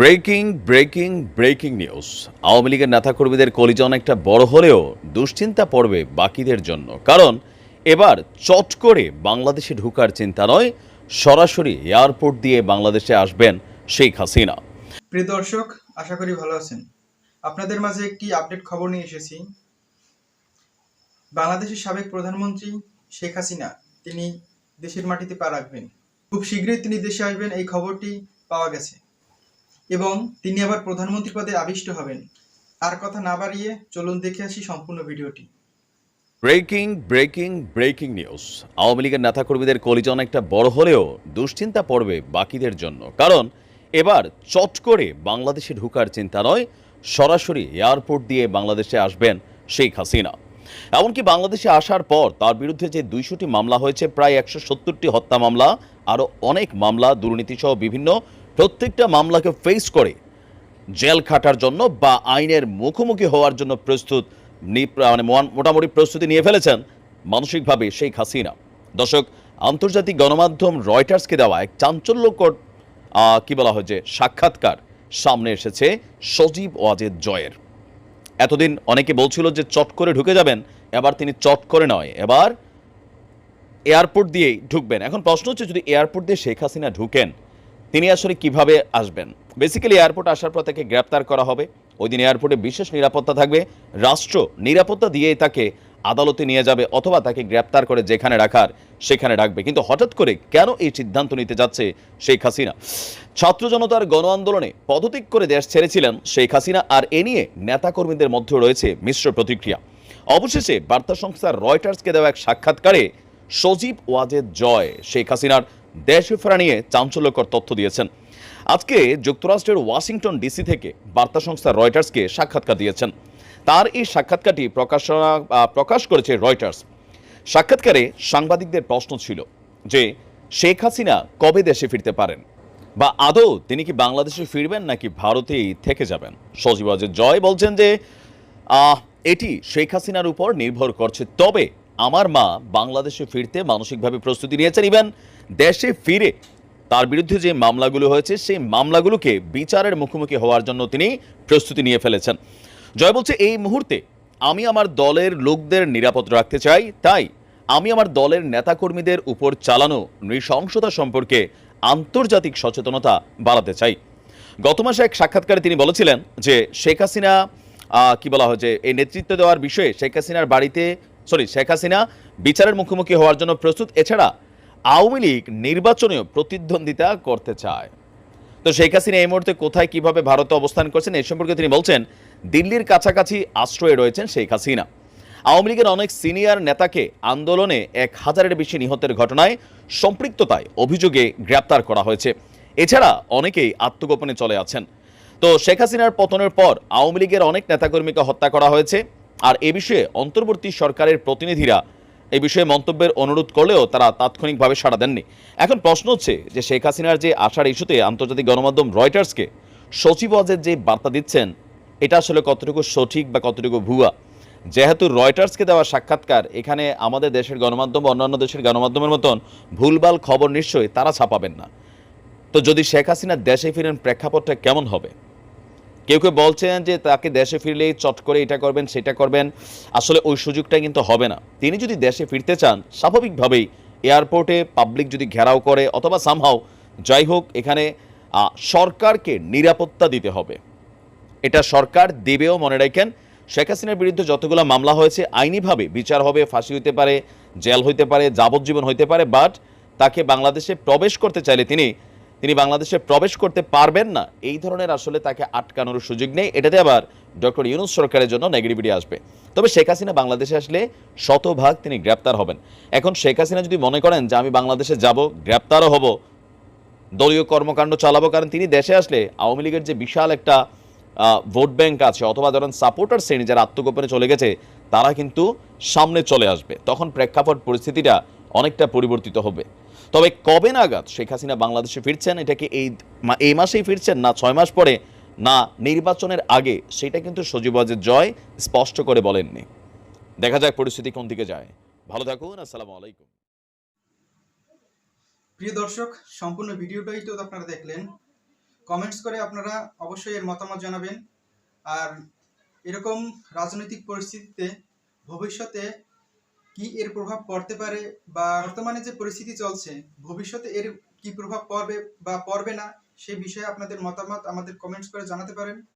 Breaking breaking breaking news. Awami লীগের নেতাকর্মীদের কলিজা অনেকটা বড় হলেও দুশ্চিন্তা পড়বে বাকিদের জন্য। কারণ এবার চট করে বাংলাদেশে ঢুকার চিন্তা নয়, সরাসরি এয়ারপোর্ট দিয়ে বাংলাদেশে আসবেন শেখ হাসিনা। প্রিয় দর্শক, আশা করি ভালো আছেন। আপনাদের মাঝে একটি আপডেট খবর নিয়ে এসেছি। বাংলাদেশের সাবেক প্রধানমন্ত্রী শেখ হাসিনা, তিনি দেশের মাটিতে পা রাখবেন। খুব শীঘ্রই তিনি দেশে আসবেন, এই খবরটি পাওয়া গেছে। এবং তিনি আবার প্রধানমন্ত্রী পদে আবিষ্ট হবেন। আর কথা না বাড়িয়ে চলুন দেখে আসি সম্পূর্ণ ভিডিওটি। Breaking breaking breaking news. Awami লীগের নেতাকর্মীদের কলিজা অনেকটা বড় হলেও দুশ্চিন্তা পড়বে বাকিদের জন্য। কারণ এবার চট করে বাংলাদেশে ঢুকার চিন্তা নয়, সরাসরি এয়ারপোর্ট দিয়ে বাংলাদেশে আসবেন শেখ হাসিনা। এমনকি বাংলাদেশে আসার পর তার বিরুদ্ধে যে দুইশোটি মামলা হয়েছে, প্রায় একশো সত্তরটি হত্যা মামলা, আরও অনেক মামলা, দুর্নীতিসহ বিভিন্ন প্রত্যেকটা মামলাকে ফেস করে জেল খাটার জন্য বা আইনের মুখোমুখি হওয়ার জন্য প্রস্তুত মানে মোটামুটি প্রস্তুতি নিয়ে ফেলেছেন মানসিকভাবে শেখ হাসিনা। দর্শক, আন্তর্জাতিক গণমাধ্যম রয়টার্সকে দেওয়া এক চাঞ্চল্যকর কি বলা হয় যে, সাক্ষাৎকার সামনে এসেছে সজীব ওয়াজেদ জয়ের। এতদিন অনেকে বলছিল যে, চট করে ঢুকে যাবেন, এবার তিনি চট করে নয়, এবার এয়ারপোর্ট দিয়েই ঢুকবেন। এখন প্রশ্ন হচ্ছে, যদি এয়ারপোর্ট দিয়ে শেখ হাসিনা ঢুকেন তিনি আসলে কীভাবে আসবেন? বেসিক্যালি এয়ারপোর্ট আসার পর তাকে গ্রেপ্তার করা হবে। ওই দিন এয়ারপোর্টে বিশেষ নিরাপত্তা থাকবে। রাষ্ট্র নিরাপত্তা দিয়েই তাকে আদালতে নিয়ে যাবে অথবা তাকে গ্রেপ্তার করে যেখানে রাখার, সেখানে রাখবে। কিন্তু হঠাৎ করে কেন এই সিদ্ধান্ত নিতে যাচ্ছে শেখ হাসিনা? ছাত্র জনতার গণ আন্দোলনে পদত্যাগ করে দেশ ছেড়েছিলেন শেখ হাসিনা আর এ নিয়ে নেতাকর্মীদের মধ্যে রয়েছে মিশ্র প্রতিক্রিয়া। অবশেষে বার্তা সংস্থা রয়টার্সকে দেওয়া এক সাক্ষাৎকারে সজীব ওয়াজেদ জয় শেখ হাসিনার দেশে ফেরা নিয়ে চাঞ্চল্যকর তথ্য দিয়েছেন। আজকে যুক্তরাষ্ট্রের ওয়াশিংটন ডিসি থেকে বার্তা সংস্থা রয়টার্সকে সাক্ষাৎকার দিয়েছেন। তার এই সাক্ষাৎকারটি প্রকাশনা প্রকাশ করেছে রয়টার্স। সাক্ষাৎকারে সাংবাদিকদের প্রশ্ন ছিল যে, শেখ হাসিনা কবে দেশে ফিরতে পারেন? বা আদৌ তিনি কি বাংলাদেশে ফিরবেন নাকি ভারতেই থেকে যাবেন? সজীব ওয়াজেদ জয় বলছেন যে এটি শেখ হাসিনার উপর নির্ভর করছে। তবে আমার মা বাংলাদেশে ফিরতে মানসিকভাবে প্রস্তুতি নিয়েছেন। ইভেন দেশে ফিরে তার বিরুদ্ধে যে মামলাগুলো হয়েছে, সেই মামলাগুলোকে বিচারের মুখোমুখি হওয়ার জন্য তিনি প্রস্তুতি নিয়ে ফেলেছেন। জয় বলছে, এই মুহূর্তে আমি আমার দলের লোকদের নিরাপদ রাখতে চাই। তাই আমি আমার দলের নেতাকর্মীদের উপর চালানো নৃশংসতা সম্পর্কে আন্তর্জাতিক সচেতনতা বাড়াতে চাই। গত মাসে এক সাক্ষাৎকারে তিনি বলেছিলেন যে, শেখ হাসিনা কি বলা হয় যে, এই নেতৃত্ব দেওয়ার বিষয়ে শেখ হাসিনার বাড়িতে, সরি, শেখ হাসিনা বিচারের মুখোমুখি হওয়ার জন্য প্রস্তুত। এছাড়া আওয়ামী লীগ নির্বাচনেও প্রতিদ্বন্দ্বিতা করতে চায়। তো শেখ হাসিনা এই মুহূর্তে কোথায়, কীভাবে ভারতে অবস্থান করছেন এই সম্পর্কে তিনি বলছেন, দিল্লির কাছাকাছি আশ্রয়ে রয়েছেন শেখ হাসিনা। আওয়ামী লীগের অনেক সিনিয়র নেতাকে আন্দোলনে এক হাজারের বেশি নিহতের ঘটনায় সম্পৃক্ততায় অভিযোগে গ্রেপ্তার করা হয়েছে। এছাড়া অনেকেই আত্মগোপনে চলে আছেন। তো শেখ হাসিনার পতনের পর আওয়ামী লীগের অনেক নেতাকর্মীকে হত্যা করা হয়েছে। আর এ বিষয়ে অন্তর্বর্তী সরকারের প্রতিনিধিরা এই বিষয়ে মন্তব্যের অনুরোধ করলেও তারা তাৎক্ষণিকভাবে সাড়া দেননি। এখন প্রশ্ন হচ্ছে যে শেখ হাসিনার যে আসার ইস্যুতে আন্তর্জাতিক গণমাধ্যম রয়টার্সকে সচিব ওয়াজের যে বার্তা দিচ্ছেন, এটা আসলে কতটুকু সঠিক বা কতটুকু ভুয়া? যেহেতু রয়টার্সকে দেওয়া সাক্ষাৎকার, এখানে আমাদের দেশের গণমাধ্যম, অন্যান্য দেশের গণমাধ্যমের মতন ভুলভাল খবর নিশ্চয়ই তারা ছাপাবেন না। তো যদি শেখ হাসিনা দেশে ফিরেন, প্রেক্ষাপটটা কেমন হবে? কেউ কেউ বলছেন যে তাকে দেশে ফিরলেই চট করে এটা করবেন, সেটা করবেন। আসলে ওই সুযোগটা কিন্তু হবে না। তিনি যদি দেশে ফিরতে চান, স্বাভাবিকভাবেই এয়ারপোর্টে পাবলিক যদি ঘেরাও করে অথবা সামহাও যাই হোক, এখানে সরকারকে নিরাপত্তা দিতে হবে। এটা সরকার দেবেও মনে রাখেন। শেখ হাসিনার বিরুদ্ধে যতগুলো মামলা হয়েছে, আইনিভাবে বিচার হবে, ফাঁসি হইতে পারে, জেল হইতে পারে, যাবজ্জীবন হইতে পারে বাট তাকে বাংলাদেশে প্রবেশ করতে চাইলে তিনি তিনি বাংলাদেশে প্রবেশ করতে পারবেন না। এই ধরনের আসলে তাকে আটকানোর সুযোগ নেই। এটাতে আবার ডক্টর ইউনুস সরকারের জন্য নেগেটিভিটি আসবে। তবে শেখ হাসিনা বাংলাদেশে আসলে শতভাগ তিনি গ্রেপ্তার হবেন। এখন শেখ হাসিনা যদি মনে করেন যে আমি বাংলাদেশে যাব, গ্রেপ্তারও হব, দলীয় কর্মকাণ্ড চালাবো, কারণ তিনি দেশে আসলে আওয়ামী লীগের যে বিশাল একটা ভোট ব্যাংক আছে অথবা ধরেন সাপোর্টার শ্রেণি যারা আত্মগোপনে চলে গেছে, তারা কিন্তু সামনে চলে আসবে। তখন প্রেক্ষাপট পরিস্থিতিটা অনেকটা পরিবর্তিত হবে। তবে কবে নাগাদ শেখ হাসিনা বাংলাদেশে ফিরছেন, এটা কি এই এই মাসেই ফিরছেন না ছয় মাস পরে? না, নির্বাচনের আগে? সেটা কিন্তু সজীবাজের জয় স্পষ্ট করে বলেননি। দেখা যাক পরিস্থিতি কোন দিকে যায়। ভালো থাকুন, আসসালামু আলাইকুম। প্রিয় দর্শক, সম্পূর্ণ ভিডিওটাই তো আপনারা দেখলেন। কমেন্টস করে আপনারা অবশ্যই এর মতামত জানাবেন। আর এরকম রাজনৈতিক পরিস্থিতিতে ভবিষ্যতে কি এর প্রভাব পড়তে পারে বা বর্তমানে যে পরিস্থিতি চলছে, ভবিষ্যতে এর কি প্রভাব পড়বে বা পড়বে না, সে বিষয়ে আপনাদের মতামত আমাদের কমেন্টস করে জানাতে পারেন।